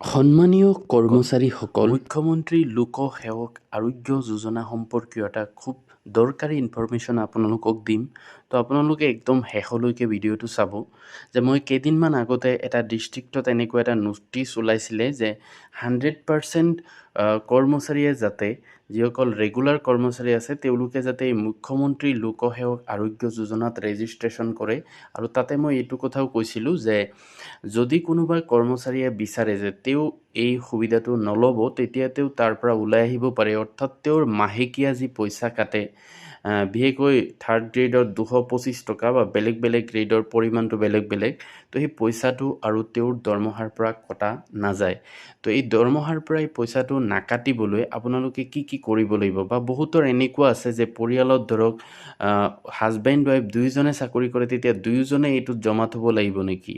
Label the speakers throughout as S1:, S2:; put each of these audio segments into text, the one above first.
S1: সন্মানীয় কৰ্মচাৰীসকল মুখ্যমন্ত্ৰী লোক সেৱক আৰোগ্য যোজনা সম্পৰ্কীয় এটা খুব দৰকাৰী ইনফৰমেশ্যন আপোনালোকক দিম। তো আপোনালোকে একদম শেষলৈকে ভিডিঅ'টো চাব যে মই কেইদিনমান আগতে এটা ডিষ্ট্ৰিক্টত এনেকুৱা এটা ন'টিছ ওলাইছিলে যে হাণ্ড্ৰেড পাৰ্চেণ্ট কৰ্মচাৰীয়ে যাতে যিসকল ৰেগুলাৰ কৰ্মচাৰী আছে, তেওঁলোকে যাতে এই মুখ্যমন্ত্ৰী লোকসেৱক আৰোগ্য যোজনাত ৰেজিষ্ট্ৰেশ্যন কৰে। আৰু তাতে মই এইটো কথাও কৈছিলোঁ যে যদি কোনোবা কৰ্মচাৰীয়ে বিচাৰে যে তেওঁ এই সুবিধাটো নল'ব তেতিয়া তেওঁ তাৰ পৰা ওলাই আহিব পাৰে। অৰ্থাৎ তেওঁৰ মাহেকীয়া যি পইচা কাটে বিশেষকৈ থাৰ্ড গ্ৰেডৰ দুশ পঁচিছ টকা বা বেলেগ বেলেগ গ্ৰেডৰ পৰিমাণটো বেলেগ বেলেগ তো সেই পইচাটো আৰু তেওঁৰ দৰমহাৰ পৰা কটা নাযায়। তো এই দৰমহাৰ পৰা এই পইচাটো নাকাটিবলৈ আপোনালোকে কি কি কৰিব লাগিব? বা বহুতৰ এনেকুৱা আছে যে পৰিয়ালত ধৰক হাজবেণ্ড ৱাইফ দুয়োজনে চাকৰি কৰে তেতিয়া দুয়োজনে এইটোত জমা থ'ব লাগিব নেকি?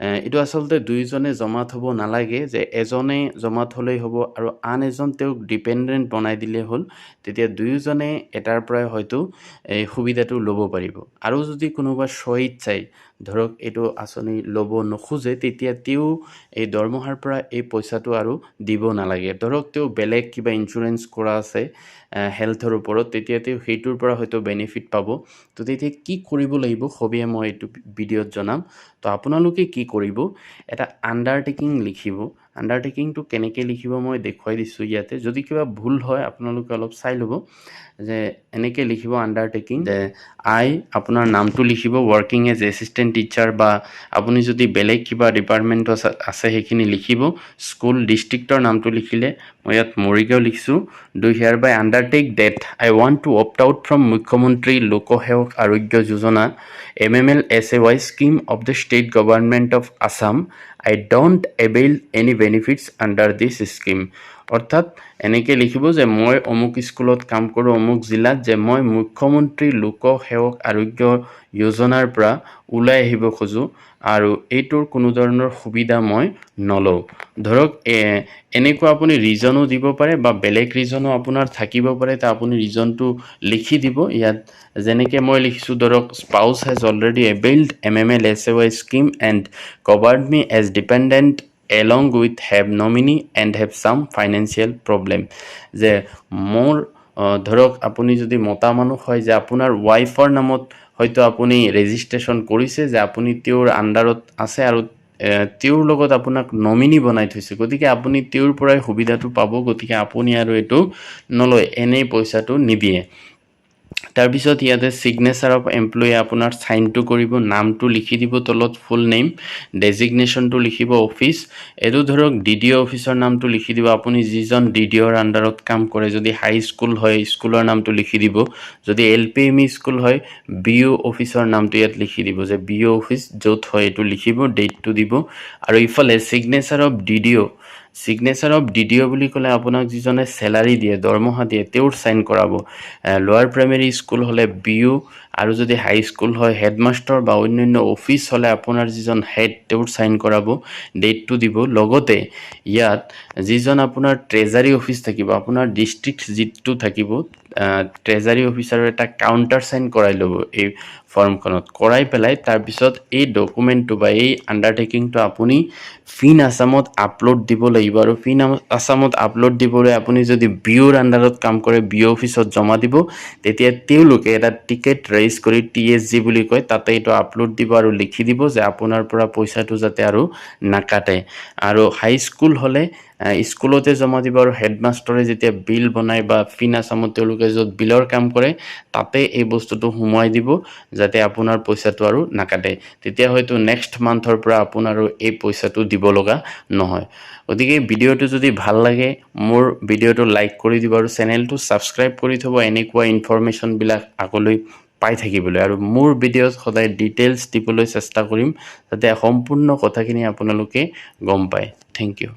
S1: এইটো আচলতে দুয়োজনে জমা থ'ব নালাগে যে এজনে জমা থ'লেই হ'ব আৰু আন এজন তেওঁক ডিপেণ্ডেণ্ট বনাই দিলেই হ'ল তেতিয়া দুয়োজনে এটাৰ পৰাই হয়তো এই সুবিধাটো ল'ব পাৰিব। আৰু যদি কোনোবা স্বইচ্ছাই ধৰক এইটো আঁচনি ল'ব নোখোজে তেতিয়া তেওঁ এই দৰমহাৰ পৰা এই পইচাটো আৰু দিব নালাগে। ধৰক তেওঁ বেলেগ কিবা ইঞ্চুৰেঞ্চ কৰা আছে হেল্থৰ ওপৰত তেতিয়া তেওঁ সেইটোৰ পৰা হয়তো বেনিফিট পাব। তো তেতিয়া কি কৰিব লাগিব সবিয়ে মই এইটো ভিডিঅ'ত জনাম। তো আপোনালোকে কি কৰিব এটা আণ্ডাৰটেকিং লিখিব আণ্ডাৰটেকিংটো কেনেকৈ লিখিব মই দেখুৱাই দিছোঁ ইয়াতে। যদি কিবা ভুল হয়, আপোনালোকে অলপ চাই ল'ব যে এনেকৈ লিখিব আণ্ডাৰটেকিং যে আই আপোনাৰ নামটো লিখিব ৱৰ্কিং এজ এছিষ্টেণ্ট টিচাৰ বা আপুনি যদি বেলেগ কিবা ডিপাৰ্টমেণ্ট আছে সেইখিনি লিখিব স্কুল ডিষ্ট্ৰিক্টৰ নামটো লিখিলে মই ইয়াত মৰিগাঁও লিখিছোঁ। Do here by undertake that I want to opt out from মুখ্যমন্ত্ৰী লোকসেৱক আৰোগ্য যোজনা M M L S A Y scheme of the state government of Assam I don't avail any benefits under this scheme. অৰ্থাৎ এনেকৈ লিখিব যে মই অমুক স্কুলত কাম কৰোঁ, অমুক জিলাত, যে মই মুখ্যমন্ত্ৰী লোকসেৱক আৰোগ্য যোজনাৰ পৰা ওলাই আহিব খোজোঁ আৰু এইটোৰ কোনো ধৰণৰ সুবিধা মই নলওঁ। ধৰক এনেকুৱা আপুনি ৰিজনো দিব পাৰে বা বেলেগ ৰিজনো আপোনাৰ থাকিব পাৰে, তা আপুনি ৰিজনটো লিখি দিব। ইয়াত যেনেকৈ মই লিখিছোঁ, ধৰক spouse has already availed M M L S A Y scheme and covered me as dependent along with have nominee and have some financial problem যে মোৰ ধৰক, আপুনি যদি মতা মানুহ হয়, যে আপোনাৰ ৱাইফৰ নামত হয়তো আপুনি ৰেজিষ্ট্ৰেশ্যন কৰিছে, যে আপুনি তেওঁৰ আণ্ডাৰত আছে আৰু তেওঁৰ লগত আপোনাক নমিনি বনাই থৈছে। গতিকে আপুনি তেওঁৰ পৰাই সুবিধাটো পাব, গতিকে আপুনি আৰু এইটো নলয়, এনেই পইচাটো নিদিয়ে। তাৰপিছত ইয়াতে ছিগনেচাৰ অফ এমপ্লয়ী আপোনাৰ চাইনটো কৰিব, নামটো লিখি দিব, তলত ফুল নেম ডেজিগনেশ্যনটো লিখিব অফিচ এইটো ধৰক ডি ডি অ' অফিচৰ নামটো লিখি দিব। আপুনি যিজন ডি ডি অ'ৰ আণ্ডাৰত কাম কৰে, যদি হাই স্কুল হয় স্কুলৰ নামটো লিখি দিব। যদি L P M E school হয় বি অ' অফিচৰ নামটো ইয়াত লিখি দিব যে বি অ' অফিচ য'ত হয়, এইটো লিখিব ডেটটো দিব। আৰু ইফালে signature of D D O' signature of D D O' বুলি ক'লে আপোনাক যিজনে চেলাৰী দিয়ে, দৰমহা দিয়ে তেওঁৰ চাইন কৰাব। ল'ৱাৰ প্ৰাইমেৰী স্কুল হ'লে বি ইউ আৰু যদি হাই স্কুল হয় হেডমাষ্টাৰ বা অন্যান্য অফিচ হ'লে আপোনাৰ যিজন হেড তেওঁৰ চাইন কৰাব ডেটটো দিব। লগতে ইয়াত যিজন আপোনাৰ ট্ৰেজাৰী অফিচ থাকিব, আপোনাৰ ডিষ্ট্ৰিক্ট যিটো থাকিব ট্ৰেজাৰী অফিচাৰৰ এটা কাউণ্টাৰ চাইন কৰাই ল'ব এই ফৰ্মখনত কৰাই পেলাই তাৰপিছত এই ডকুমেণ্টটো বা এই আণ্ডাৰটেকিংটো আপুনি ফিন আছামত আপলোড দিব লাগিব। আৰু ফিন আছামত আপলোড দিবলৈ আপুনি যদি বিঅ'ৰ আণ্ডাৰত কাম কৰে বিঅ' অফিচত জমা দিব, তেতিয়া তেওঁলোকে এটা টিকেট ৰেইজ কৰি টি এছ জি বুলি কয়, তাতে এইটো আপলোড দিব আৰু লিখি দিব যে আপোনাৰ পৰা পইচাটো যাতে আৰু নাকাটে। আৰু হাই স্কুল হ'লে স্কুলতে জমা দিব আৰু হেডমাষ্টৰে যেতিয়া বিল বনায় বা ফিন আছামত তেওঁলোকে য'ত বিলৰ কাম কৰে, তাতে এই বস্তুটো সোমোৱাই দিব যাতে আপোনাৰ পইচাটো আৰু নাকাটে। তেতিয়া হয়তো নেক্সট মান্থৰ পৰা আপোনাৰো এই পইচাটো দিব লগা নহয়। গতিকে ভিডিঅ'টো যদি ভালো লাগে, মোৰ ভিডিঅ'টো লাইক কৰি দিব আৰু চেনেলটো ছাবস্ক্ৰাইব কৰি থ'ব। এনেকুৱা ইনফৰমেশ্যনবিলাক আগলৈ পাই থাকিবলৈ। আৰু মোৰ ভিডিঅ'ত সদায় ডিটেইলছ দিবলৈ চেষ্টা কৰিম, যাতে সম্পূৰ্ণ কথাখিনি আপোনালোকে গম পায়। Thank you